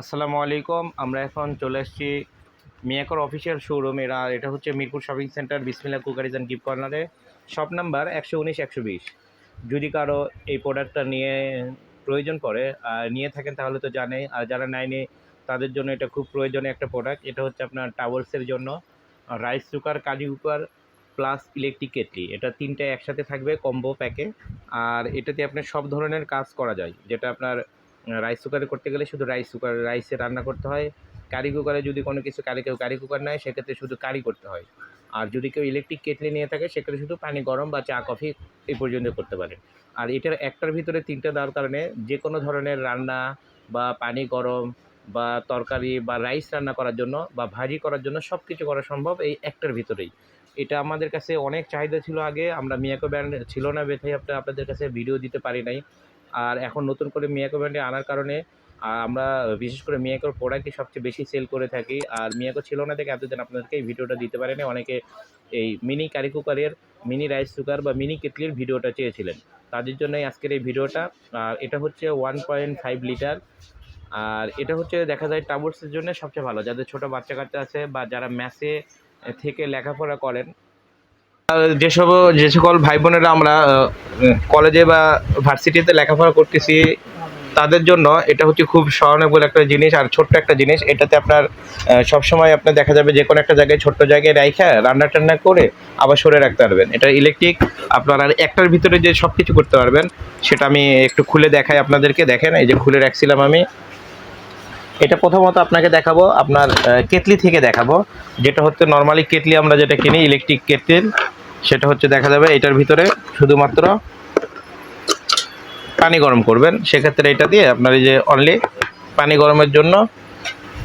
আসসালামু আলাইকুম, আমরা এখন চলে এসেছি মিয়াকর অফিসিয়াল শোরুম। এরা, এটা হচ্ছে Mirpur shopping centre Bismillah cookeries and gift কর্নারে। শপ নাম্বার একশো উনিশ, একশো বিশ। যদি কারও এই প্রোডাক্টটা নিয়ে প্রয়োজন পড়ে, আর নিয়ে থাকেন, তাহলে তো জানেই। আর যারা নেয়নি, তাদের জন্য এটা খুব প্রয়োজনীয় একটা প্রোডাক্ট। এটা হচ্ছে আপনার টাওয়ালসের জন্য রাইস কুকার, কাজি কুকার, প্লাস ইলেকট্রিক কেটলি। এটা তিনটে একসাথে থাকবে, কম্বো প্যাকে। আর এটাতে আপনার সব ধরনের কাজ করা যায়। যেটা আপনার রাইস কুকারে করতে গেলে শুধু রাইস কুকার রাইসে রান্না করতে হয়। কারি কুকারে যদি কোনো কিছু কারি কেউ কারি কুকার নেয়, সেক্ষেত্রে শুধু কারি করতে হয়। আর যদি কেউ ইলেকট্রিক কেটলি নিয়ে থাকে, সেক্ষেত্রে শুধু পানি গরম বা চা কফি এই পর্যন্ত করতে পারে। আর এটার একটার ভিতরে তিনটে দেওয়ার কারণে যে কোনো ধরনের রান্না বা পানি গরম বা তরকারি বা রাইস রান্না করার জন্য বা ভাজি করার জন্য সব কিছু করা সম্ভব এই একটার ভিতরেই। এটা আমাদের কাছে অনেক চাহিদা ছিল আগে, আমরা মিয়াকো ব্র্যান্ড ছিল না বেথাই আপনার আপনাদের কাছে ভিডিও দিতে পারি নাই। আর এখন নতুন করে মিয়াকো ব্র্যান্ডে আনার কারণে আমরা বিশেষ করে মিয়াকোর প্রোডাক্টই সবচেয়ে বেশি সেল করে থাকি। আর মিয়াকো ছিল না দেখে এতদিন আপনাদেরকে এই ভিডিওটা দিতে পারেনি। অনেকে এই মিনি কারি কুকারের মিনি রাইস কুকার বা মিনি কেটলির ভিডিওটা চেয়েছিলেন। তাদের জন্যই আজকের এই ভিডিওটা। আর এটা হচ্ছে ওয়ান পয়েন্ট ফাইভ লিটার আর এটা হচ্ছে দেখা যায় টাবুর্সের জন্য সবচেয়ে ভালো। যাদের ছোটো বাচ্চা কাচ্চা আছে বা যারা ম্যাসে থেকে লেখাপড়া করেন যেসব যে সকল ভাই বোনেরা আমরা কলেজে বা ভার্সিটিতে লেখাপড়া করতেছি, তাদের জন্য এটা হচ্ছে খুব স্মরণীয় একটা জিনিস আর ছোট্ট একটা জিনিস। এটাতে আপনার সবসময় আপনার দেখা যাবে যে কোনো একটা জায়গায়, ছোট্ট জায়গায় রাইখা রান্না টান্না করে আবার সরে রাখতে পারবেন। এটা ইলেকট্রিক আপনার আর একটার ভিতরে যে সব কিছু করতে পারবেন, সেটা আমি একটু খুলে দেখাই আপনাদেরকে। দেখেন, এই যে খুলে রাখছিলাম আমি। এটা প্রথমত আপনাকে দেখাবো, আপনার কেটলি থেকে দেখাবো। যেটা হচ্ছে নর্মালি কেটলি আমরা যেটা কিনি ইলেকট্রিক কেটলি সেটা হচ্ছে দেখা যাবে এটার ভিতরে শুধুমাত্র পানি গরম করবেন। সেক্ষেত্রে এটা দিয়ে আপনার এই যে অনলি পানি গরমের জন্য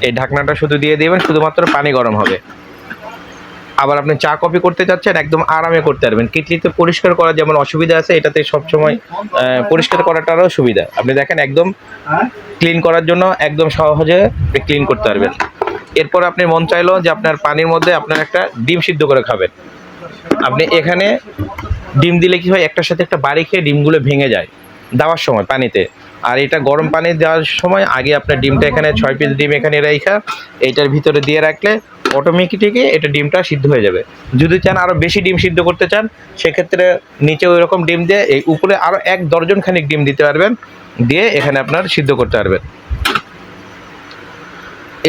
এই ঢাকনাটা শুধু দিয়ে দিবেন, শুধুমাত্র পানি গরম হবে। আবার আপনি চা কফি করতে চাচ্ছেন, একদম আরামে করতে পারবেন। কিটলিতে পরিষ্কার করার যেমন অসুবিধা আছে, এটাতে সবসময় পরিষ্কার করাটারও সুবিধা। আপনি দেখেন একদম ক্লিন করার জন্য একদম সহজে ক্লিন করতে পারবেন। এরপর আপনি মন চাইলো যে আপনার পানির মধ্যে আপনার একটা ডিম সিদ্ধ করে খাবেন। আপনি এখানে ডিম দিলে কি হয়? একটার সাথে একটা বাড়ি খেয়ে ডিমগুলো ভেঙে যায় দেওয়ার সময় পানিতে। আর এটা গরম পানি দেওয়ার সময় আগে আপনার ডিমটা এখানে ছয় পিস ডিম এখানে রেখা এইটার ভিতরে দিয়ে রাখলে অটোমেটিকই এটা ডিমটা সিদ্ধ হয়ে যাবে। যদি চান আরও বেশি ডিম সিদ্ধ করতে চান, সেক্ষেত্রে নিচে ওই রকম ডিম দিয়ে এই উপরে আরও এক দর্জন খানিক ডিম দিতে পারবেন, দিয়ে এখানে আপনার সিদ্ধ করতে পারবেন।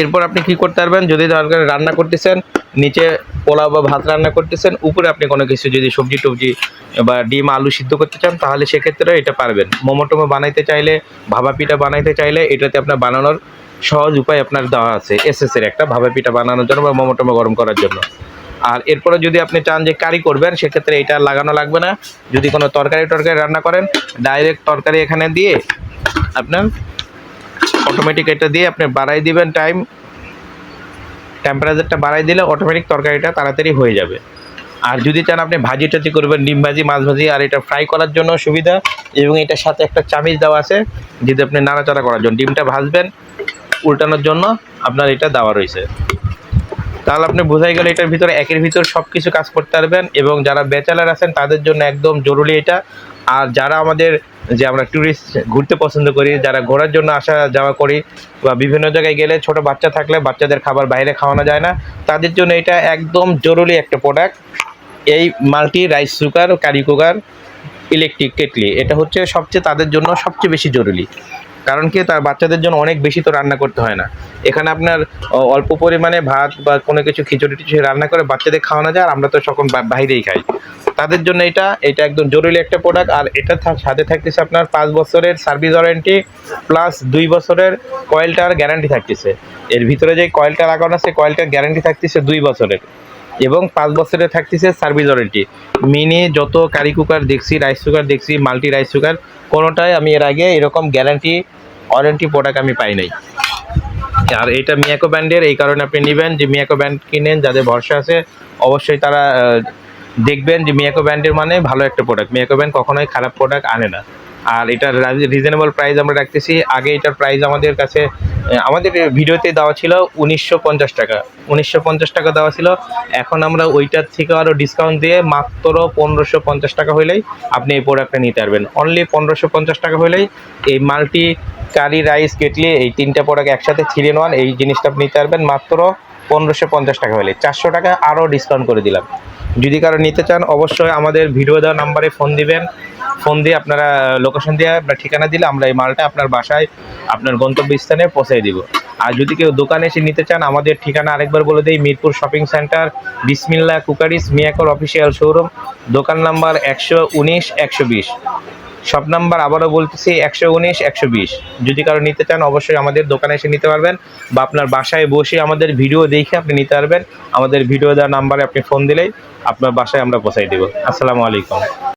এরপর আপনি কি করতে পারবেন? যদি দরকার রান্না করতেছেন, নিচে পোলাও বা ভাত রান্না করতেছেন, উপরে আপনি কোনো কিছু যদি সবজি টবজি বা ডিম, আলু সিদ্ধ করতে চান, তাহলে সেক্ষেত্রে এটা পারবেন। মোমো টোমো বানাইতে চাইলে ভাবা পিঠা বানাইতে চাইলে এটাতে আপনার বানানোর সহজ উপায় আপনার দেওয়া আছে এসএস এর একটা ভাবা পিঠা বানানোর জন্য বা মোমো টোমো গরম করার জন্য। আর এরপরে যদি আপনি চান যে কারি করবেন, সেক্ষেত্রে এটা লাগানো লাগবে না। যদি কোনো তরকারি টরকারি রান্না করেন, ডাইরেক্ট তরকারি এখানে দিয়ে আপনার অটোমেটিক এটা দিয়ে আপনি বাড়াই দিবেন টাইম টেম্পারেচারটা বাড়াই দিলে অটোমেটিক তরকারিটা তাড়াতাড়ি হয়ে যাবে। আর যদি চান আপনি ভাজি টাজি করবেন, ডিম ভাজি, মাছ ভাজি, আর এটা ফ্রাই করার জন্য সুবিধা। এবং এটার সাথে একটা চামিচ দেওয়া আছে, যদি আপনি নাড়াচাড়া করার জন্য। ডিমটা ভাজবেন উল্টানোর জন্য আপনার এটা দেওয়া রয়েছে। তাহলে আপনি বোঝাই গেল এটার ভিতরে, একের ভিতর সব কিছু কাজ করতে পারবেন। এবং যারা ব্যাচেলার আছেন, তাদের জন্য একদম জরুরি এটা। আর যারা আমাদের যে আমরা ট্যুরিস্ট ঘুরতে পছন্দ করি, যারা ঘোরার জন্য আসা যাওয়া করি বা বিভিন্ন জায়গায় গেলে ছোট বাচ্চা থাকলে বাচ্চাদের খাবার বাইরে খাওয়ানো যায় না। তাদের জন্য এটা একদম জরুরি একটা প্রোডাক্ট এই multi rice cooker curry cooker electric kettle এটা হচ্ছে সবচেয়ে তাদের জন্য সবচেয়ে বেশি জরুরি। কারণ কি তার বাচ্চাদের জন্য অনেক বেশি তো রান্না করতে হয় না। এখানে আপনার অল্প পরিমাণে ভাত বা কোনো কিছু খিচুড়ি টিচুড়ি রান্না করে বাচ্চাদের খাওয়ানো যায় আর আমরা তো সকল বাইরেই খাই। তাদের জন্য এটা এটা একদম জরুরি একটা প্রোডাক্ট আর এটা সাথে থাকতেছে আপনার পাঁচ বছরের সার্ভিস ওয়ারেন্টি প্লাস দুই বছরের কয়েলটার গ্যারান্টি থাকতেছে। এর ভিতরে যে কয়েলটা লাগানো আছে কয়েলটার গ্যারান্টি থাকতেছে দুই বছরের। এবং পাঁচ বছরে থাকতেছে সার্ভিস ওয়ারেন্টি মিনি যত কারি কুকার দেখছি রাইস কুকার দেখছি মাল্টি রাইস কুকার কোনোটাই আমি এর আগে এরকম গ্যারান্টি ওয়ারেন্টি প্রোডাক্ট আমি পাই নাই। আর এটা মিয়াকো ব্র্যান্ডের এই কারণে আপনি নেবেন যে মিয়াকো ব্র্যান্ড কিনেন, যাদের ভরসা আছে, অবশ্যই তারা দেখবেন যে মিয়াকো ব্র্যান্ডের মানে ভালো একটা প্রোডাক্ট মিয়াকো ব্যান্ড কখনোই খারাপ প্রোডাক্ট আনে না। আর এটার রিজনেবল প্রাইস আমরা রাখতেছি। আগে এটার প্রাইস আমাদের কাছে আমাদের ভিডিওতে দেওয়া ছিল উনিশশো পঞ্চাশ টাকা। উনিশশো পঞ্চাশ টাকা দেওয়া ছিল। এখন আমরা ওইটার থেকে আরও ডিসকাউন্ট দিয়ে মাত্র পনেরোশো পঞ্চাশ টাকা হলেই আপনি এই প্রোডাক্টটা নিতে পারবেন। অনলি পনেরোশো পঞ্চাশ টাকা হলেই এই মাল্টি কারি রাইস কেটলি, এই তিনটা প্রোডাক্ট একসাথে থ্রি ইন ওয়ান এই জিনিসটা আপনি নিতে পারবেন মাত্র পনেরোশো পঞ্চাশ টাকা হলে। চারশো টাকা আরও ডিসকাউন্ট করে দিলাম। যদি কারও নিতে চান, অবশ্যই আমাদের ভিডিও দেওয়া নাম্বারে ফোন দিবেন। ফোন দিয়ে আপনারা লোকেশন দিয়ে আপনার ঠিকানা দিলে আমরা এই মালটা আপনার বাসায়, আপনার গন্তব্যস্থানে পৌঁছে দিব। আর যদি কেউ দোকানে এসে নিতে চান, আমাদের ঠিকানা আরেকবার বলে দিই, Mirpur shopping centre Bismillah cookeries, মিয়াকর official showroom দোকান নাম্বার একশো উনিশ, একশো বিশ। সব নাম্বার আবারও বলতেছি একশো উনিশ, একশো বিশ। যদি কারও নিতে চান, অবশ্যই আমাদের দোকানে এসে নিতে পারবেন বা আপনার বাসায় বসে আমাদের ভিডিও দেখে আপনি নিতে পারবেন। আমাদের ভিডিও দেওয়ার নাম্বারে আপনি ফোন দিলেই আপনার বাসায় আমরা পৌঁছাই দেবো। আসসালামু আলাইকুম।